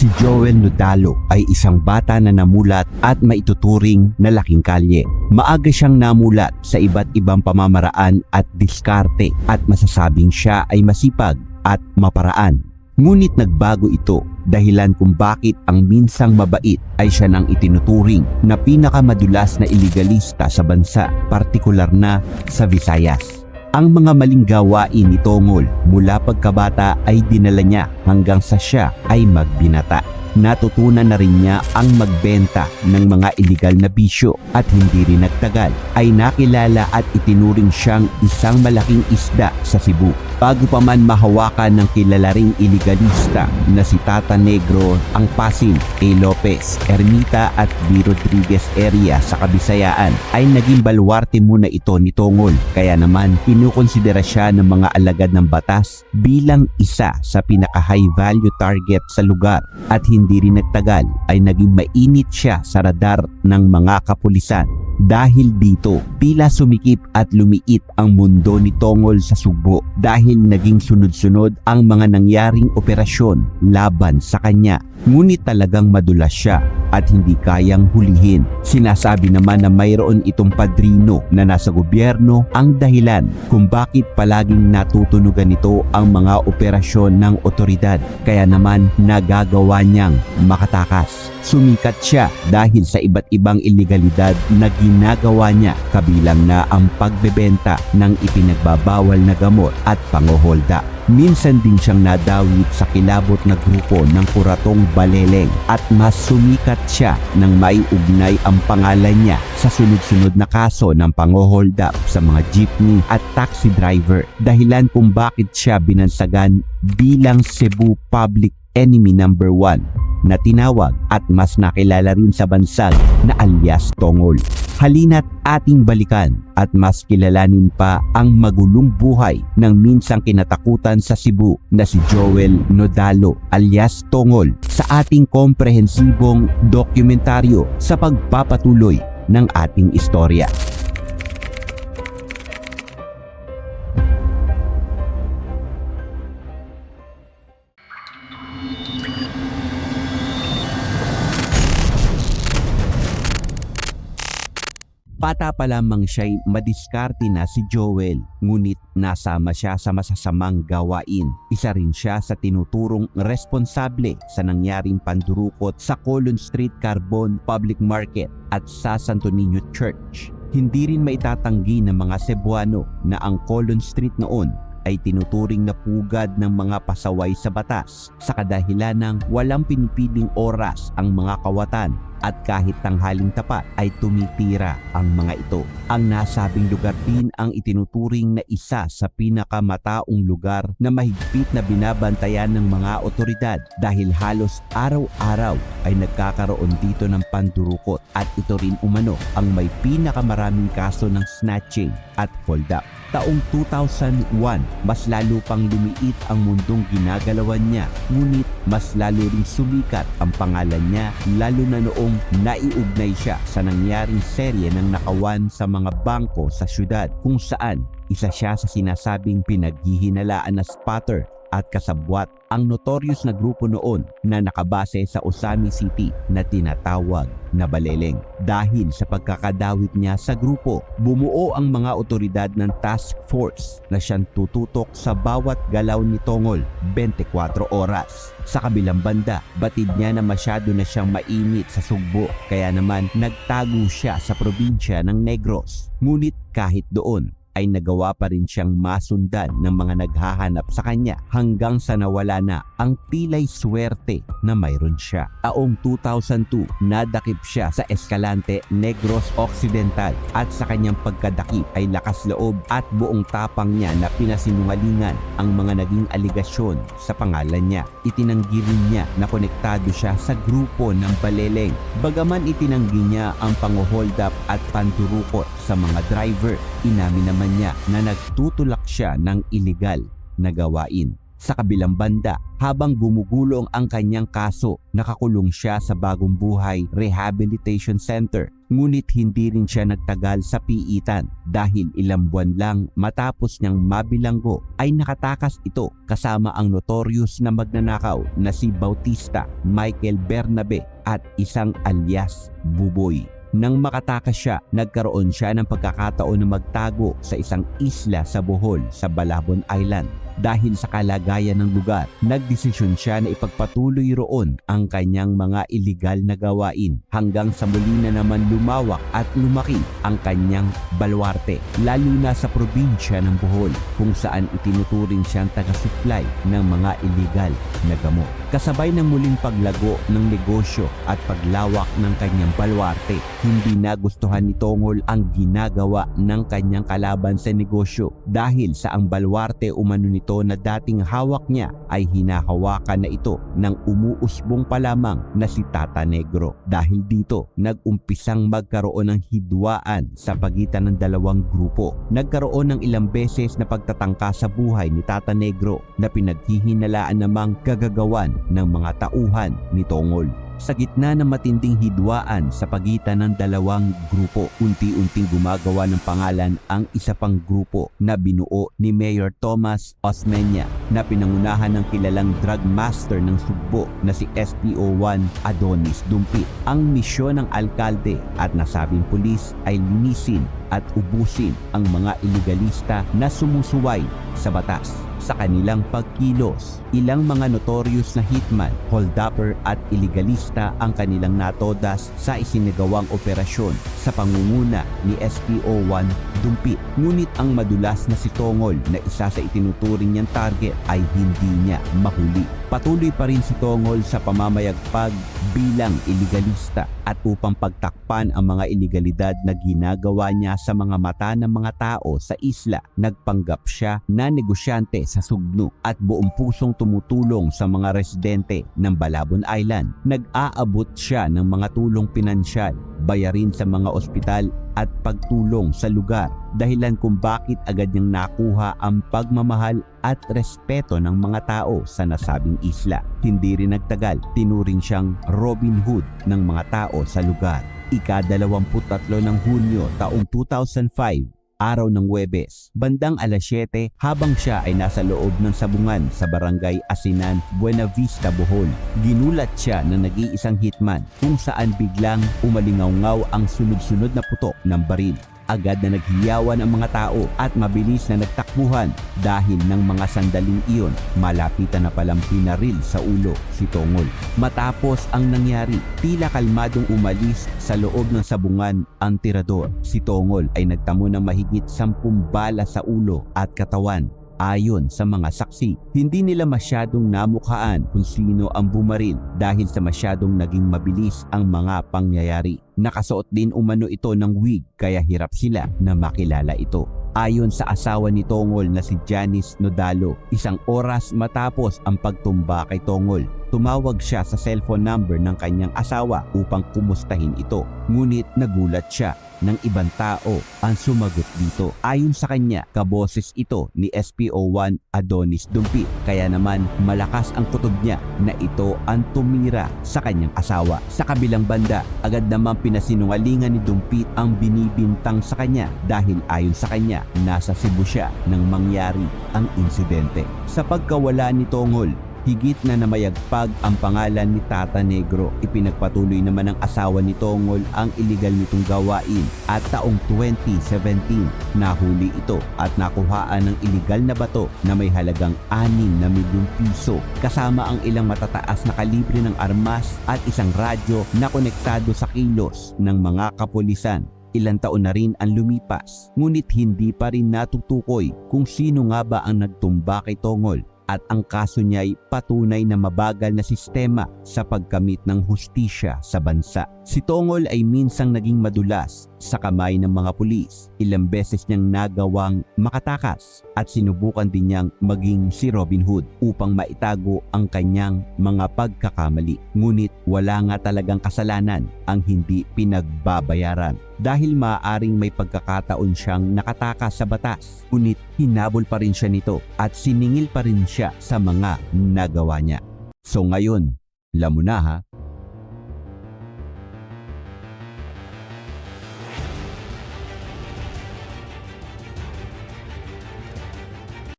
Si Joel Nodalo ay isang bata na namulat at maituturing na laking kalye. Maaga siyang namulat sa iba't ibang pamamaraan at diskarte at masasabing siya ay masipag at maparaan. Ngunit nagbago ito dahilan kung bakit ang minsang mabait ay siya nang itinuturing na pinakamadulas na iligalista sa bansa, partikular na sa Visayas. Ang mga maling gawain ni Tongol mula pagkabata ay dinala niya hanggang sa siya ay magbinata. Natutunan na rin niya ang magbenta ng mga iligal na bisyo at hindi rin nagtagal ay nakilala at itinuring siyang isang malaking isda sa Cebu. Bago pa man mahawakan ng kilala ring iligalista na si Tata Negro ang Pasin, A. Lopez, Ermita at B. Rodriguez area sa Kabisayaan ay naging balwarte muna ito ni Tongol kaya naman kinukonsidera siya ng mga alagad ng batas bilang isa sa pinaka high value target sa lugar at hindi rin nagtagal ay naging mainit siya sa radar ng mga kapulisan. Dahil dito, tila sumikip at lumiit ang mundo ni Tongol sa Sugbo dahil naging sunod-sunod ang mga nangyaring operasyon laban sa kanya. Ngunit talagang madulas siya at hindi kayang hulihin. Sinasabi naman na mayroon itong padrino na nasa gobyerno ang dahilan kung bakit palaging natutunugan nito ang mga operasyon ng otoridad. Kaya naman nagagawa niyang makatakas. Sumikat siya dahil sa iba't ibang illegalidad na ginagawa niya kabilang na ang pagbebenta ng ipinagbabawal na gamot at pangoholda. Minsan din siyang nadawit sa kilabot na grupo ng kuratong baleleng at mas sumikat siya nang maiugnay ang pangalan niya sa sunod-sunod na kaso ng pangohold up sa mga jeepney at taxi driver. Dahilan kung bakit siya binansagan bilang Cebu Public Enemy Number 1 na tinawag at mas nakilala rin sa bansag na alias Tongol. Halina't ating balikan at mas kilalanin pa ang magulong buhay ng minsang kinatakutan sa Cebu na si Joel Nodalo alias Tongol sa ating komprehensibong dokumentaryo sa pagpapatuloy ng ating istorya. Bata pa lamang siya'y madiskarte na si Joel, ngunit nasama siya sa masasamang gawain. Isa rin siya sa tinuturong responsable sa nangyaring pandurukot sa Colon Street Carbon Public Market at sa Santo Niño Church. Hindi rin maitatanggi ng mga Cebuano na ang Colon Street noon ay tinuturing na pugad ng mga pasaway sa batas sa kadahilan ng walang pinipiling oras ang mga kawatan at kahit tanghaling tapat ay tumitira ang mga ito. Ang nasabing lugar din ang itinuturing na isa sa pinakamataong lugar na mahigpit na binabantayan ng mga otoridad dahil halos araw-araw ay nagkakaroon dito ng pandurukot at ito rin umano ang may pinakamaraming kaso ng snatching at hold up. Taong 2001, mas lalo pang lumiit ang mundong ginagalawan niya, ngunit mas lalo ring sumikat ang pangalan niya lalo na noong naiugnay siya sa nangyaring serye ng nakawan sa mga bangko sa syudad kung saan isa siya sa sinasabing pinaghihinalaan na spotter at kasabwat ang notorious na grupo noon na nakabase sa Osami City na tinatawag na Baleleng. Dahil sa pagkakadawit niya sa grupo, bumuo ang mga otoridad ng task force na siyang tututok sa bawat galaw ni Tongol 24 oras. Sa kabilang banda, batid niya na masyado na siyang mainit sa sugbo kaya naman nagtago siya sa probinsya ng Negros. Ngunit kahit doon, ay nagawa pa rin siyang masundan ng mga naghahanap sa kanya hanggang sa nawala na ang pilay swerte na mayroon siya. Taong 2002, nadakip siya sa Escalante Negros Occidental at sa kanyang pagkadakip ay lakas loob at buong tapang niya na pinasinungalingan ang mga naging aligasyon sa pangalan niya. Itinanggi rin niya na konektado siya sa grupo ng Baleleng. Bagaman itinanggi niya ang pangohold up at pandurukot sa mga driver, inamin naman niya na nagtutulak siya ng illegal na gawain. Sa kabilang banda, habang gumugulong ang kanyang kaso, nakakulong siya sa Bagong Buhay Rehabilitation Center. Ngunit hindi rin siya nagtagal sa piitan dahil ilang buwan lang matapos niyang mabilanggo ay nakatakas ito kasama ang notorious na magnanakaw na si Bautista Michael Bernabe at isang alias Buboy. Nang makatakas siya, nagkaroon siya ng pagkakataon na magtago sa isang isla sa Bohol sa Balabon Island. Dahil sa kalagayan ng lugar, nagdesisyon siya na ipagpatuloy roon ang kanyang mga iligal na gawain hanggang sa muli na naman lumawak at lumaki ang kanyang balwarte lalo na sa probinsya ng Bohol kung saan itinuturing siyang taga-supply ng mga iligal na gamot. Kasabay ng muling paglago ng negosyo at paglawak ng kanyang balwarte, hindi nagustuhan ni Tongol ang ginagawa ng kanyang kalaban sa negosyo dahil sa ang balwarte umano nito na dating hawak niya ay hinahawakan na ito ng umuusbong pa lamang na si Tata Negro. Dahil dito, nag-umpisang magkaroon ng hidwaan sa pagitan ng dalawang grupo. Nagkaroon ng ilang beses na pagtatangka sa buhay ni Tata Negro na pinaghihinalaan namang gagagawan ng mga tauhan ni Tongol. Sa gitna ng matinding hidwaan sa pagitan ng dalawang grupo, unti-unting gumagawa ng pangalan ang isa pang grupo na binuo ni Mayor Thomas Osmeña na pinangunahan ng kilalang drug master ng Sugbo na si SPO1 Adonis Dumpit. Ang misyon ng alkalde at nasabing pulis ay linisin at ubusin ang mga iligalista na sumusuway sa batas sa kanilang pagkilos. Ilang mga notorious na hitman, holdupper at iligalista ang kanilang natodas sa isinagawang operasyon sa pangunguna ni SPO1 Dumpit. Ngunit ang madulas na si Tongol na isa sa itinuturing niyang target ay hindi niya mahuli. Patuloy pa rin si Tongol sa pamamayagpag bilang iligalista at upang pagtakpan ang mga iligalidad na ginagawa niya sa mga mata ng mga tao sa isla, nagpanggap siya na negosyante sa Sugno at buong pusong tumutulong sa mga residente ng Balabon Island. Nag-aabot siya ng mga tulong pinansyal, bayarin sa mga ospital at pagtulong sa lugar dahilan kung bakit agad niyang nakuha ang pagmamahal at respeto ng mga tao sa nasabing isla. Hindi rin nagtagal, tinuring siyang Robin Hood ng mga tao sa lugar. Ika-23 ng Hunyo taong 2005, araw ng Webes, bandang alas 7 habang siya ay nasa loob ng sabungan sa barangay Asinan, Buena Vista, Bohol. Ginulat siya ng nag-iisang hitman kung saan biglang umalingaw ang sunod-sunod na putok ng baril agad na naghiyawan ang mga tao at mabilis na nagtakbuhan dahil ng mga sandaling iyon malapitan na palang pinaril sa ulo si Tongol. Matapos ang nangyari, tila kalmadong umalis sa loob ng sabungan ang tirador. Si Tongol ay nagtamo ng mahigit sampung bala sa ulo at katawan Ayon sa mga saksi, hindi nila masyadong namukhaan kung sino ang bumaril dahil sa masyadong naging mabilis ang mga pangyayari. Nakasuot din umano ito ng wig kaya hirap sila na makilala ito. Ayon sa asawa ni Tongol na si Janice Nodalo, isang oras matapos ang pagtumba kay Tongol, tumawag siya sa cellphone number ng kanyang asawa upang kumustahin ito. Ngunit nagulat siya ng ibang tao ang sumagot dito. Ayon sa kanya, kaboses ito ni SPO1 Adonis Dumpi. Kaya naman malakas ang kutob niya na ito ang tumira sa kanyang asawa. Sa kabilang banda, agad naman pinasinungalingan ni Dumpit ang binibintang sa kanya dahil ayon sa kanya, nasa Cebu siya nang mangyari ang insidente. Sa pagkawala ni Tongol, Higit na namayagpag ang pangalan ni Tata Negro. Ipinagpatuloy naman ng asawa ni Tongol ang iligal nitong gawain at taong 2017 nahuli ito at nakuhaan ng iligal na bato na may halagang 6 na milyong piso kasama ang ilang matataas na kalibre ng armas at isang radyo na konektado sa kilos ng mga kapulisan. Ilang taon na rin ang lumipas, ngunit hindi pa rin natutukoy kung sino nga ba ang nagtumba kay Tongol at ang kaso niya ay patunay na mabagal na sistema sa pagkamit ng hustisya sa bansa. Si Tongol ay minsang naging madulas sa kamay ng mga pulis. Ilang beses niyang nagawang makatakas at sinubukan din niyang maging si Robin Hood upang maitago ang kanyang mga pagkakamali. Ngunit wala nga talagang kasalanan ang hindi pinagbabayaran dahil maaaring may pagkakataon siyang nakatakas sa batas. Ngunit hinabol pa rin siya nito at siningil pa rin siya sa mga nagawa niya. So ngayon, alam mo na ha,